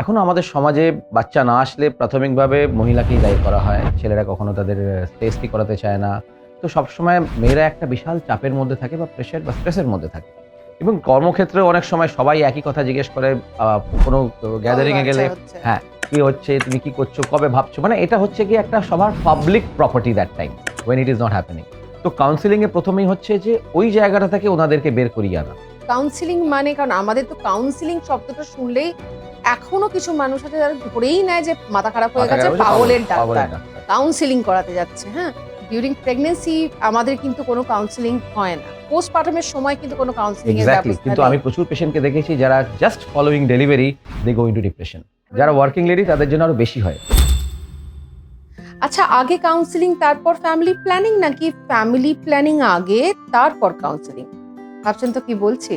এখনও আমাদের সমাজে বাচ্চা না আসলে প্রাথমিকভাবে মহিলাকেই দায়ী করা হয়। ছেলেরা কখনো তাদের টেস্টই করাতে চায় না। তো সবসময় মেয়েরা একটা বিশাল চাপের মধ্যে থাকে বা প্রেশার বা স্ট্রেসের মধ্যে থাকে। এবং কর্মক্ষেত্রে অনেক সময় সবাই একই কথা জিজ্ঞেস করে কোনো গ্যাদারিংয়ে গেলে হ্যাঁ কি হচ্ছে তুমি কি করছ কবে ভাবছ? মানে এটা হচ্ছে কি একটা সবার public property that time when it is not happening তো কাউন্সিলিংয়ে প্রথমেই হচ্ছে যে ওই জায়গাটা থেকে ওনাদেরকে বের করিয়ে আনা। কাউন্সিলিং মানে কারণ আমাদের তো কাউন্সিলিং শব্দটা শুনলেই এখনও কিছু মানুষ আছে যারা ধরেই নেয় যে মাথা খারাপ হয়ে গেছে পাগলের ডাক্তার। কাউন্সিলিং করাতে যাচ্ছে হ্যাঁ? ডিউরিং প্রেগনেন্সি আমাদের কিন্তু কোনো কাউন্সিলিং হয় না। পোস্টপার্টামের সময় কিন্তু কোনো কাউন্সিলিং এর ব্যবস্থা কিন্তু আমি প্রচুর পেশেন্টকে দেখেছি যারা just following delivery they go into depression যারা ওয়ার্কিং লেডি তাদের জন্য আরও বেশি হয়। আচ্ছা আগে কাউন্সিলিং তারপর ফ্যামিলি প্ল্যানিং নাকি ফ্যামিলি প্ল্যানিং আগে তারপর কাউন্সিলিং ভাবছেন তো কি বলছি?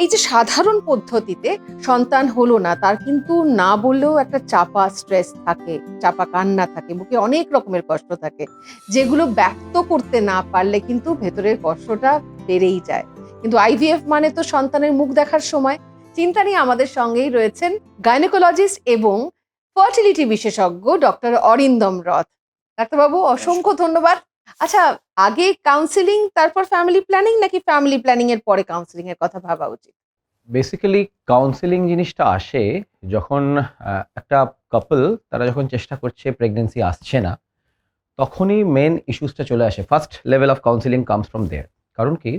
এই যে সাধারণ পদ্ধতিতে সন্তান হলো না, তার কিন্তু না বললেও একটা চাপা স্ট্রেস থাকে, চাপা কান্না থাকে, বুকে অনেক রকমের কষ্ট থাকে, যেগুলো ব্যক্ত করতে না পারলে কিন্তু ভেতরের কষ্টটা বেড়েই যায়। কিন্তু আইভিএফ মানে তো সন্তানের মুখ দেখার সময়। চিন্তা নিয়ে আমাদের সঙ্গেই রয়েছেন গাইনোকোলজিস্ট এবং ফার্টিলিটি বিশেষজ্ঞ ডক্টর অরিন্দম রথ। ডাক্তারবাবু, অসংখ্য ধন্যবাদ। আচ্ছা আগে কাউন্সিলিং তারপর ফ্যামিলি প্ল্যানিং নাকি ফ্যামিলি প্ল্যানিং এর পরে কাউন্সিলিং এর কথা ভাবা উচিত? বেসিক্যালি কাউন্সিলিং জিনিসটা আসে যখন একটা কাপল তারা যখন চেষ্টা করছে প্রেগনেন্সি আসছে না, তখনই মেন ইস্যুসটা চলে আসে। First level of counselling comes from there কারণ কি?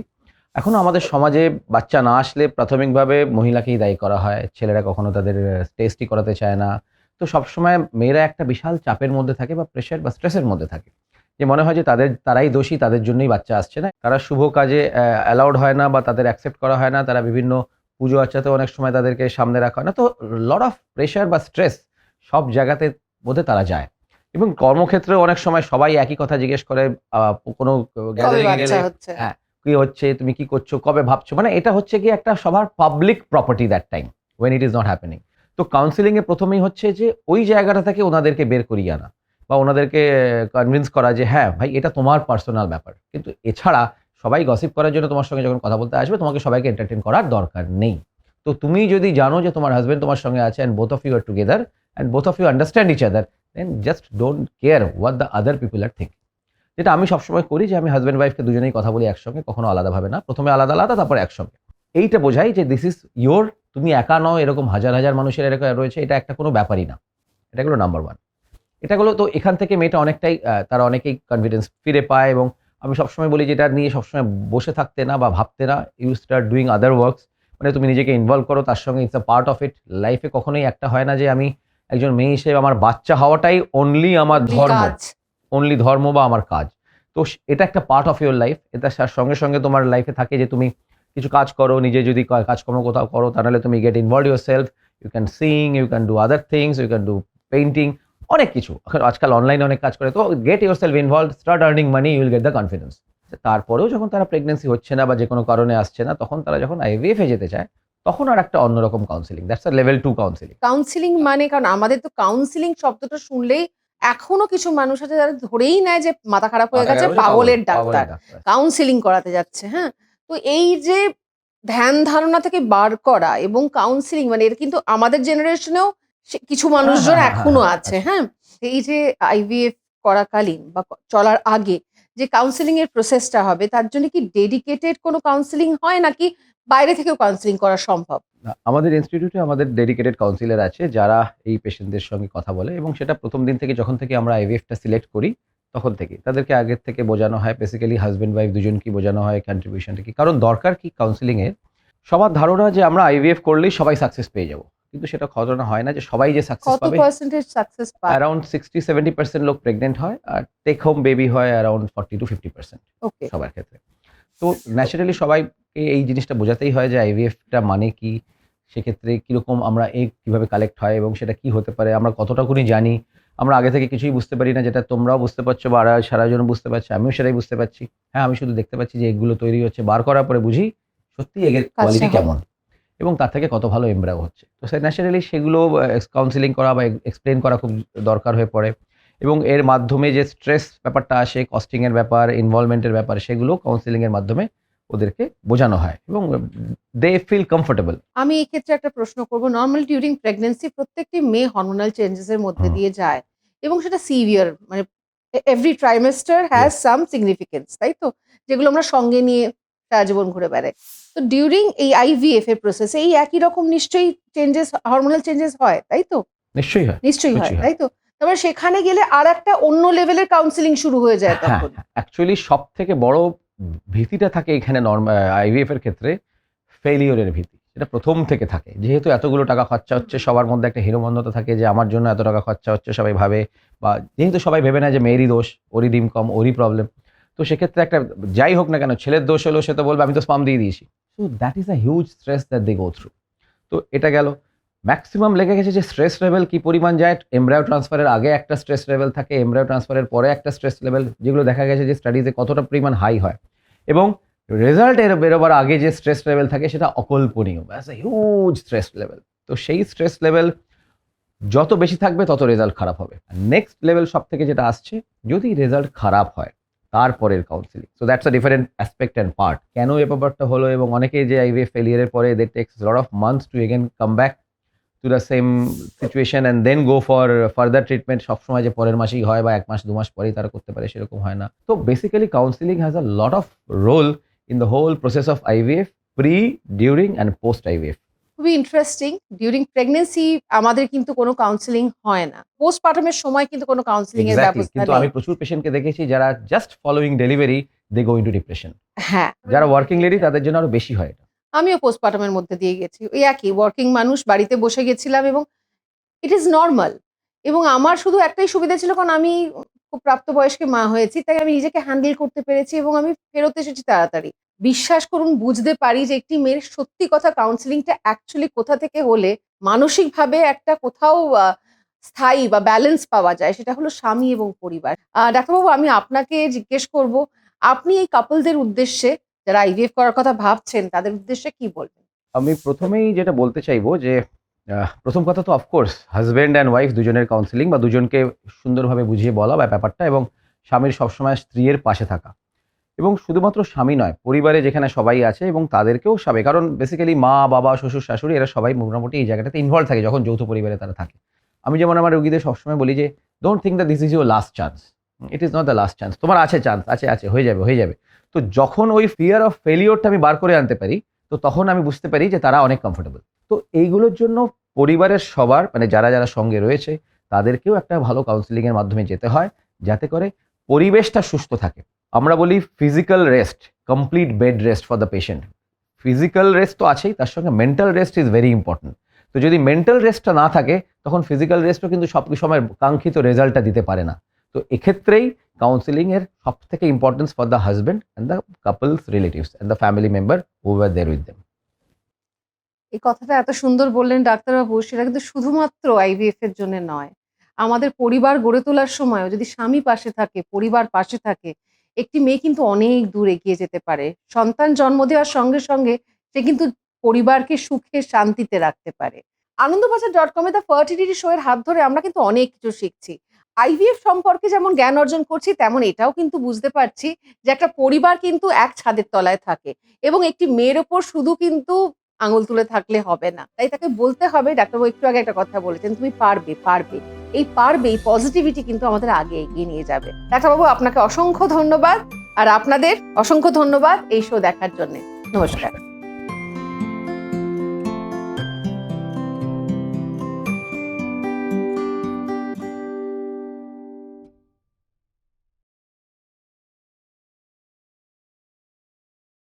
এখনও আমাদের সমাজে বাচ্চা না আসলে প্রাথমিকভাবে মহিলাকেই দায়ী করা হয়। ছেলেরা কখনো তাদের টেস্টই করাতে চায় না। তো সবসময় মেয়েরা একটা বিশাল চাপের মধ্যে থাকে বা প্রেশার বা স্ট্রেসের মধ্যে থাকে। যে মনে হয় যে তাদের তারাই দোষী তাদের জন্যই বাচ্চা আসছে না? তারা শুভ কাজে অ্যালাউড হয় না বা তাদের অ্যাকসেপ্ট করা হয় না তারা বিভিন্ন পুজো আর্চাতে অনেক সময় তাদেরকে সামনে রাখা হয় না। তো লট অফ প্রেশার বা স্ট্রেস সব জায়গাতে মধ্যে তারা যায়। এবং কর্মক্ষেত্রে অনেক সময় সবাই একই কথা জিজ্ঞেস করে আহ, কোনো গ্যাদারিং গেলে হ্যাঁ। কি হচ্ছে তুমি কি করছ কবে ভাবছ? মানে এটা হচ্ছে কি একটা সবার public property that time when it is not happening তো কাউন্সিলিং এ প্রথমেই হচ্ছে যে ওই জায়গাটা থেকে ওনাদেরকে বের করিয়ে আনা। বা ওনাদেরকে কনভিন্স করা যে হ্যাঁ ভাই, এটা তোমার পার্সোনাল ব্যাপার। কিন্তু এছাড়া সবাই গসিপ করার জন্য তোমার সঙ্গে যখন কথা বলতে আসবে, তোমাকে সবাইকে এন্টারটেন করার দরকার নেই। তো তুমি যদি জানো যে তোমার হাজব্যান্ড তোমার সঙ্গে আছে and both of you are together and both of you understand each other then just don't care what the other people are think যেটা আমি সবসময় করি যে, আমি হাজব্যান্ড ওয়াইফকে দুজনেই কথা বলি একসঙ্গে, কখনো আলাদাভাবে না। প্রথমে আলাদা আলাদা, তারপর একসঙ্গে। এইটা বোঝাই যে দিস ইজ ইয়োর তুমি একা নও, এরকম হাজার হাজার মানুষের এরকম রয়েছে, এটা একটা কোনো ব্যাপারই না। এটা হলো নাম্বার ওয়ান এটা হলো তো এখান থেকে মেয়েটা অনেকটাই তারা অনেকেই কনফিডেন্স ফিরে পায় এবং আমি সবসময় বলি যে এটা নিয়ে সবসময় বসে থাকতে না বা ভাবতে না। You start doing other works মানে তুমি নিজেকে ইনভলভ করো তার সঙ্গে it's a part of it লাইফে কখনোই একটা হয় না যে আমি একজন মেয়ে হিসেবে আমার বাচ্চা হওয়াটাই অনলি আমার ধর্ম। অনলি ধর্ম বা আমার কাজ। তো এটা একটা পার্ট অফ ইউর লাইফ এটা তার সঙ্গে সঙ্গে তোমার লাইফে থাকে যে তুমি কিছু কাজ করো নিজে যদি কাজকর্ম কোথাও করো তাহলে তুমি get involve yourself you can sing you can do other things you can do painting অনেক কিছু। আজকাল অনলাইনে অনেক কাজ করে। তো get yourself involve start earning money you'll get the confidence তারপরেও যখন তারা প্রেগনেন্সি হচ্ছে না বা যে কোনো কারণে আসছে না তখন তারা যখন আইভিএফ যেতে চায় তখন আর একটা অন্যরকম counselling that's a level two counselling counselling মানে কারণ আমাদের তো কাউন্সিলিং শব্দটা শুনলেই এখনও কিছু মানুষ আছে যারা ধরেই নেয় যে মাথা খারাপ হয়ে গেছে পাগলের ডাক্তার। কাউন্সিলিং করাতে যাচ্ছে হ্যাঁ? তো এই যে ধ্যান ধারণা থেকে বার করা এবং কাউন্সিলিং মানে এটা কিন্তু আমাদের জেনারেশনেও কিছু মানুষজন হ্যাঁ, এখনও হ্যাঁ, আছে হ্যাঁ? এই যে আইভিএফ করাকালীন বা চলার আগে যে কাউন্সিলিং এর প্রসেসটা হবে তার জন্য কি ডেডিকেটেড কোনো কাউন্সিলিং হয় নাকি বাইরে থেকেও কাউন্সিলিং করা সম্ভব? আমাদের ইনস্টিটিউটে আমাদের ডেডিকেটেড কাউন্সিলর আছে যারা এই পেশেন্টদের সঙ্গে কথা বলে এবং সেটা প্রথম দিন থেকে যখন থেকে আমরা আইভিএফটা সিলেক্ট করি তখন থেকে তাদেরকে আগের থেকে বোঝানো হয় বেসিক্যালি হাজব্যান্ড ওয়াইফ দুজনকে বোঝানো হয় কন্ট্রিবিউশনটা কি। কারণ দরকার কি কাউন্সিলিং এর সবার ধারণা যে আমরা আইভিএফ করলেই সবাই সাকসেস পেয়ে যাব। কিন্তু সেটা ঘটনা হয় না যে সবাই যে সাকসেস পাবে কত পার্সেন্টেজ সাকসেস পায় সিক্সটি সেভেন্টি পার্সেন্ট লোক প্রেগনেন্ট হয় আর টেক হোম বেবি হয় around forty to fifty percent okay সবার ক্ষেত্রে। তো ন্যাচারালি সবাইকে এই জিনিসটা বোঝাতেই হয় যে আইভিএফটা মানে কি সেক্ষেত্রে কীরকম আমরা এগ কীভাবে কালেক্ট হয় এবং সেটা কি হতে পারে আমরা কতটাকুনি জানি আমরা আগে থেকে কিছুই বুঝতে পারি না যেটা তোমরাও বুঝতে পারছ বা আর সারা জন বুঝতে পারছে আমিও সেটাই বুঝতে পারছি। হ্যাঁ আমি শুধু দেখতে পাচ্ছি যে এগুলো তৈরি হচ্ছে বার করার পরে বুঝি সত্যি এগের কোয়ালিটি কেমন। এবং তার থেকে কত ভালো এমব্রাও হচ্ছে। তো সে ন্যাচারালি সেগুলো কাউন্সিলিং করা বা এক্সপ্লেন করা খুব দরকার হয়ে পড়ে। এবং এর মাধ্যমে যে স্ট্রেস ব্যাপারটা আসে কস্টিংয়ের ব্যাপার ইনভলভমেন্টের ব্যাপার সেগুলো কাউন্সিলিংয়ের মাধ্যমে ওদেরকে বোঝানো হয় এবং দে ফিল কমফোর্টেবল আমি এই ক্ষেত্রে একটা প্রশ্ন করব। নর্মাল ডিউরিং প্রেগনেন্সি প্রত্যেকটি মেয়ে হরমোনাল চেঞ্জেস এর মধ্যে দিয়ে যায় এবং সেটা সিভিয়ার মানে every trimester has some significance তাই তো? যেগুলো আমরা সঙ্গে নিয়ে সারা জীবন ঘুরে বেড়ায়। তো ডিউরিং এই আইভিএফ এর প্রসেসে এই একই রকম নিশ্চয়ই চেঞ্জেস হরমোনাল চেঞ্জেস হয় তাই তো? নিশ্চয়ই হয়। নিশ্চয়ই হয় তাই তো? তারপরে সেখানে গেলে আর একটা অন্য লেভেলের কাউন্সিলিং শুরু হয়ে যায় হ্যাঁ তখন। অ্যাকচুয়ালি সব থেকে বড় ভীতিটা থাকে এখানে নর্মাল আইভিএফ এর ক্ষেত্রে ফেলিওরের ভীতি। এটা প্রথম থেকে থাকে। যেহেতু এতগুলো টাকা খরচা হচ্ছে সবার মধ্যে একটা হিরোমন্দতা থাকে যে আমার জন্য এত টাকা খরচা হচ্ছে সবাই ভাবে। বা যেহেতু সবাই ভেবে না যে মেয়েরই দোষ ওরই ডিম কম ওরই প্রবলেম তো সেক্ষেত্রে একটা যাই হোক না কেন, ছেলের দোষ হলো সে তো বলবে, আমি তো স্পাম দিয়ে দিয়েছি। So that is a huge stress that they go through তো এটা গেল। ম্যাক্সিমাম লেগে গেছে যে স্ট্রেস লেভেল কি পরিমাণ যায়? এমব্রায়ো ট্রান্সফারের আগে একটা স্ট্রেস লেভেল থাকে এমব্রায়ো ট্রান্সফারের পরে একটা স্ট্রেস লেভেল যেগুলো দেখা গেছে যে স্টাডিজে কতটা পরিমাণ হাই হয়। এবং রেজাল্ট এর বেরোবার আগে যে স্ট্রেস লেভেল থাকে, সেটা অকল্পনীয়। ব্যাস হিউজ স্ট্রেস লেভেল তো সেই স্ট্রেস লেভেল যত বেশি থাকবে, তত রেজাল্ট খারাপ হবে। নেক্সট লেভেল সব থেকে যেটা আসছে, যদি রেজাল্ট খারাপ হয় তারপরের counselling so that's a different aspect and part কেন এ ব্যাপারটা হলো এবং অনেকে যে আই আইভিএফ ফেলিয়ারের পরে they takes lot of months to again come back to the same situation and then go for further treatment সবসময় যে পরের মাসেই হয় বা এক মাস, দু মাস পরেই তারা করতে পারে সেরকম হয় না। তো basically counselling has a lot of role in the whole process of IVF pre during and post IVF খুবই ইন্টারেস্টিং ডিউরিং প্রেগনেন্সি আমাদের কিন্তু কোনো কাউন্সিলিং হয় না। পোস্টপার্টামের সময় কিন্তু কোনো কাউন্সিলিং এর ব্যবস্থা কিন্তু আমি প্রচুর পেশেন্টকে দেখেছি যারা just following delivery they go into depression হ্যাঁ। যারা ওয়ার্কিং লেডি তাদের জন্য আরও বেশি হয় এটা। আমিও পোস্টপার্টামের মধ্যে দিয়ে গেছি। ওই একই ওয়ার্কিং মানুষ বাড়িতে বসে গেছিলাম এবং ইট ইজ নর্মাল এবং আমার শুধু একটাই সুবিধা ছিল কারণ আমি খুব প্রাপ্তবয়স্কে মা হয়েছি তাই আমি নিজেকে হ্যান্ডেল করতে পেরেছি এবং আমি ফেরত এসেছি তাড়াতাড়ি। বিশ্বাস করুন, বুঝতে পারি যে একটি মেয়ের সত্যি কথা কাউন্সিলিংটা অ্যাকচুয়ালি কোথা থেকে হলে মানসিকভাবে একটা কোথাও স্থায়ী বা ব্যালেন্স পাওয়া যায়, সেটা হলো স্বামী এবং পরিবার। ডাক্তারবাবু, আমি আপনাকে জিজ্ঞেস করব, আপনি এই কাপলদের উদ্দেশ্যে যারা আইভিএফ করার কথা ভাবছেন, তাদের উদ্দেশ্যে কি বলবেন? আমি প্রথমেই যেটা বলতে চাইব যে প্রথম কথা তো of course husband and wife দুজনের কাউন্সিলিং বা দুজনকে সুন্দরভাবে বুঝিয়ে বলা বা ব্যাপারটা এবং স্বামীর সবসময় স্ত্রীর পাশে থাকা। এবং শুধুমাত্র স্বামী নয়, পরিবারে যেখানে সবাই আছে এবং তাদেরকেও সাবে কারণ বেসিক্যালি মা, বাবা, শ্বশুর, শাশুড়ি এরা সবাই মোটামুটি এই জায়গাটাতে ইনভলভ থাকে যখন যৌথ পরিবারে তারা থাকে। আমি যেমন আমার রোগীদের সবসময় বলি যে don't think that this is your last chance it is not the last chance তোমার আছে চান্স আছে আছে, হয়ে যাবে হয়ে যাবে। তো যখন ওই ফিয়ার অফ ফেলিওরটা আমি বার করে আনতে পারি, তো তখন আমি বুঝতে পারি যে তারা অনেক কমফোর্টেবল তো এইগুলোর জন্য পরিবারের সবার মানে যারা যারা সঙ্গে রয়েছে, তাদেরকেও একটা ভালো কাউন্সিলিং এর মাধ্যমে যেতে হয়, যাতে করে পরিবেশটা সুস্থ থাকে। আমরা বলি physical rest complete bed rest for the patient physical rest তো আছেই, তার সঙ্গে mental rest is very important তো যদি মেন্টাল রেস্টটা না থাকে, তখন ফিজিক্যাল রেস্টও কিন্তু সব সময় কাঙ্ক্ষিত রেজাল্টটা দিতে পারে না। তো এক্ষেত্রেই কাউন্সিলিং এর সব থেকে importance for the husband and the couples relatives and the family member who are there with them এই কথাটা এত সুন্দর বললেন ডাক্তারবাবু, সেটা কিন্তু শুধুমাত্র আইভিএফ এর জন্য নয়। আমাদের পরিবার গড়ে তোলার সময়ও যদি স্বামী পাশে থাকে, পরিবার পাশে থাকে একটি মেয়ে কিন্তু অনেক দূর এগিয়ে যেতে পারে। সন্তান জন্ম দেওয়ার সঙ্গে সঙ্গে সে কিন্তু পরিবারকে সুখে শান্তিতে রাখতে পারে। আনন্দবাজার ডট কমে দ্য ফার্টিলিটি শো এর হাত ধরে আমরা কিন্তু অনেক কিছু শিখছি। আইভিএফ সম্পর্কে যেমন জ্ঞান অর্জন করছি, তেমন এটাও কিন্তু বুঝতে পারছি যে একটা পরিবার কিন্তু এক ছাদের তলায় থাকে এবং একটি মেয়ের ওপর শুধু কিন্তু আঙুল তুলে থাকলে হবে না। তাই তাকে বলতে হবে, ডাক্তারবাবু একটু আগে একটা কথা বলেছেন, তুমি পারবে পারবে। এই পারবে এই পজিটিভিটি কিন্তু আমাদের আগে এগিয়ে নিয়ে যাবে। ডাক্তারবাবু, আপনাকে অসংখ্য ধন্যবাদ, আর আপনাদের অসংখ্য ধন্যবাদ এই শো দেখার জন্য। নমস্কার।